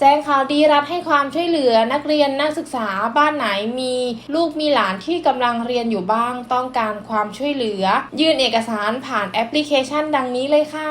แจ้งข่าวดีรัฐให้ความช่วยเหลือนักเรียนนักศึกษาบ้านไหนมีลูกมีหลานที่กำลังเรียนอยู่บ้างต้องการความช่วยเหลือ ยื่นเอกสารผ่านแอปพลิเคชันดังนี้เลยค่ะ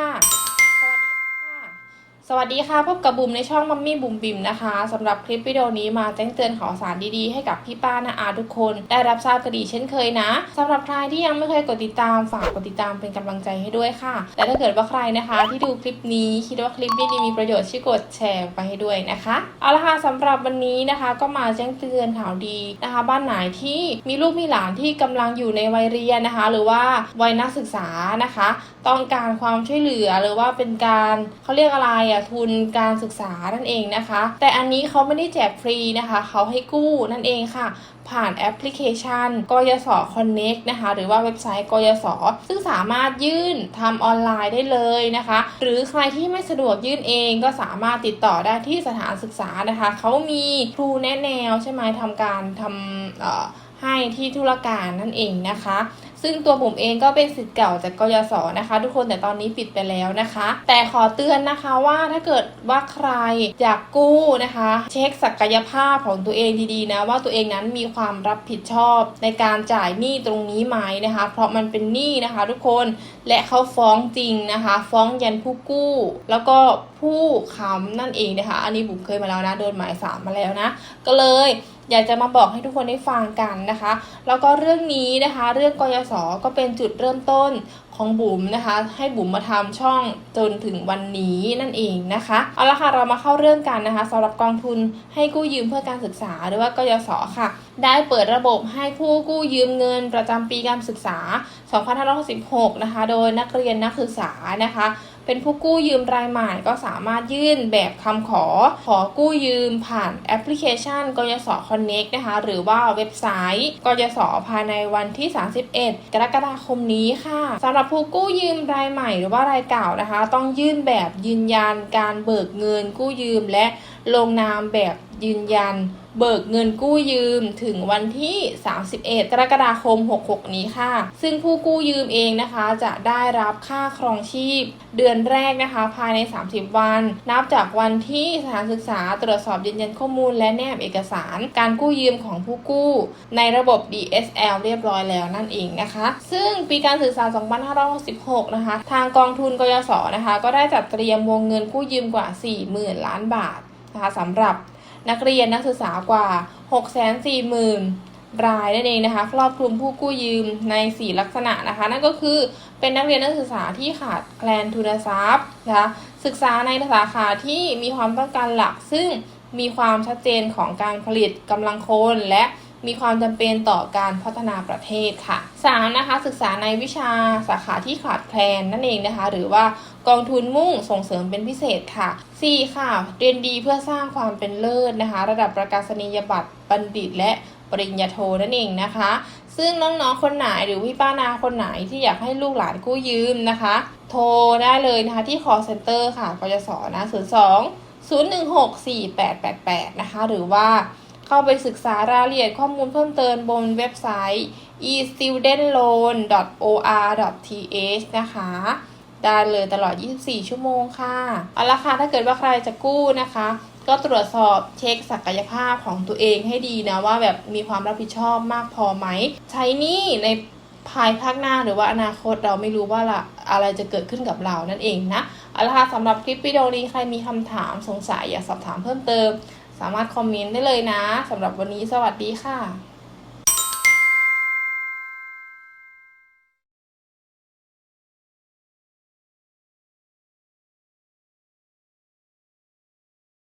สวัสดีค่ะพบกับบุ๋มในช่องมัมมี่บุ๋มบิมนะคะสำหรับคลิปวิดีโอนี้มาแจ้งเตือนข่าวสารดีๆให้กับพี่ป้านาอาทุกคน ได้รับทราบกันดีเช่นเคยนะสำหรับใครที่ยังไม่เคยกดติดตามฝากกดติดตามเป็นกำลังใจให้ด้วยค่ะ แต่ถ้าเกิดว่าใครนะคะ ที่ดูคลิปนี้คิดว่าคลิปนี้มีประโยชน์ช่วยกดแชร์ไปให้ด้วยนะคะเอาละค่ะสำหรับวันนี้นะคะ ก็มาแจ้งเตือนข่าวดีนะคะ บ้านไหนที่มีลูกมีหลานที่กำลังอยู่ในวัยเรียนนะคะ หรือว่าวัยนักศึกษานะคะ ต้องการความช่วยเหลือหรือว่าเป็นการเขาเรียกอะไรอะทุนการศึกษานั่นเองนะคะ แต่อันนี้เขาไม่ได้แจกฟรีนะคะเขาให้กู้นั่นเองค่ะ ผ่านแอปพลิเคชันกยศ Connect นะคะ หรือว่าเว็บไซต์กยศ ซึ่งสามารถยื่นทำออนไลน์ได้เลยนะคะ หรือใครที่ไม่สะดวกยื่นเองก็สามารถติดต่อได้ที่สถานศึกษานะคะเขามีครูแนะแนวใช่ไหมทำการทำให้ที่ธุรการนั่นเองนะคะ ซึ่งตัวผมเองก็เป็นสิทธิ์เก่าจากกยศนะคะ ทุกคนแต่ตอนนี้ปิดไปแล้วนะคะ แต่ขอเตือนนะคะว่าถ้าเกิดว่าใครอยากกู้นะคะ เช็คศักยภาพของตัวเองดีๆนะว่าตัวเองนั้นมีความรับผิดชอบในการจ่ายหนี้ตรงนี้ไหมนะคะ เพราะมันเป็นหนี้นะคะ ทุกคนและเขาฟ้องจริงนะคะ ฟ้องยันผู้กู้ แล้วก็ผู้ค้ำนั่นเองนะคะ อันนี้บุ๋มเคยมาแล้วนะโดนหมายสามมาแล้วนะ ก็เลย อยากจะมาบอกให้ทุกคนได้ฟังกันนะคะ แล้วก็เรื่องนี้นะคะ เรื่องกยศก็เป็นจุดเริ่มต้นของบุ๋มนะคะ ให้บุ๋มมาทำช่องจนถึงวันนี้นั่นเองนะคะเอาละค่ะเรามาเข้าเรื่องกันนะคะสำหรับกองทุนให้กู้ยืมเพื่อการศึกษาหรือว่ากยศค่ะ ได้เปิดระบบให้ผู้กู้ยืมเงินประจำปีการศึกษา 2566 นะคะ โดยนักเรียนนักศึกษานะคะ เป็นผู้กู้ยืมรายใหม่ก็สามารถยื่นแบบคำขอ ขอกู้ยืมผ่านแอปพลิเคชันกยศ Connect นะคะ หรือว่าเว็บไซต์กยศภายในวันที่ 31 กรกฎาคมนี้ค่ะสำหรับผู้กู้ยืมรายใหม่หรือว่ารายเก่านะคะ ต้องยื่นแบบยืนยันการเบิกเงินกู้ยืมและลงนามแบบ ยืนยัน เบิกเงินกู้ยืมถึงวันที่ 31 กรกฎาคม 66 นี้ค่ะ ซึ่งผู้กู้ยืมเองนะคะจะได้รับค่าครองชีพ เดือนแรกนะคะ ภายใน 30 วัน นับจากวันที่สถานศึกษาตรวจสอบยืนยันข้อมูล และแนบเอกสาร การกู้ยืมของผู้กู้ ในระบบ DSL เรียบร้อยแล้วนั่นเองนะคะ ซึ่งปีการศึกษา 2566 นะคะ ทางกองทุนกยศนะคะ ก็ได้จัดเตรียมวงเงินกู้ยืมกว่า 40,000 ล้านบาทนะคะสำหรับ นักเรียนนักศึกษากว่า 640,000 รายนั่นเองนะคะครอบคลุมผู้กู้ยืมใน 4 ลักษณะนะคะ นั่นก็คือเป็นนักเรียนนักศึกษาที่ขาดแคลนทุนทรัพย์นะคะศึกษาในสาขาที่มีความต้องการหลักซึ่งมีความชัดเจนของการผลิตกำลังคนและ มีความจำเป็นต่อการพัฒนาประเทศค่ะ 3. นะคะศึกษาในวิชาสาขาที่ขาดแคลนนั่นเองนะคะ หรือว่ากองทุนมุ่งส่งเสริมเป็นพิเศษค่ะ 4. ค่ะ เรียนดีเพื่อสร้างความเป็นเลิศนะคะ ระดับประกาศนียบัตรบัณฑิต และปริญญาโทนั่นเองนะคะ ซึ่งน้องๆ คนไหนหรือพี่ป้านาคนไหนที่อยากให้ลูกหลานกู้ยืมนะคะ โทรได้เลยนะคะที่ call center ค่ะกยศนะ02 016 4888นะคะ หรือว่า เข้าไปศึกษารายละเอียดข้อมูลเพิ่มเติมบนเว็บไซต์ e-studentloan.or.th นะคะได้เลยตลอด 24 ชั่วโมงค่ะเอาละค่ะ ถ้าเกิดว่าใครจะกู้นะคะ ก็ตรวจสอบเช็คศักยภาพของตัวเองให้ดีนะ ว่าแบบมีความรับผิดชอบมากพอไหม ใช้นี่ในภายภาคหน้าหรือว่าอนาคตเราไม่รู้ว่าละอะไรจะเกิดขึ้นกับเรานั่นเองนะเอาละค่ะสำหรับคลิปวิดีโอนี้ใครมีคำถามสงสัยอยากสอบถามเพิ่มเติม สามารถคอมเมนต์ได้เลยนะสำหรับวันนี้สวัสดีค่ะ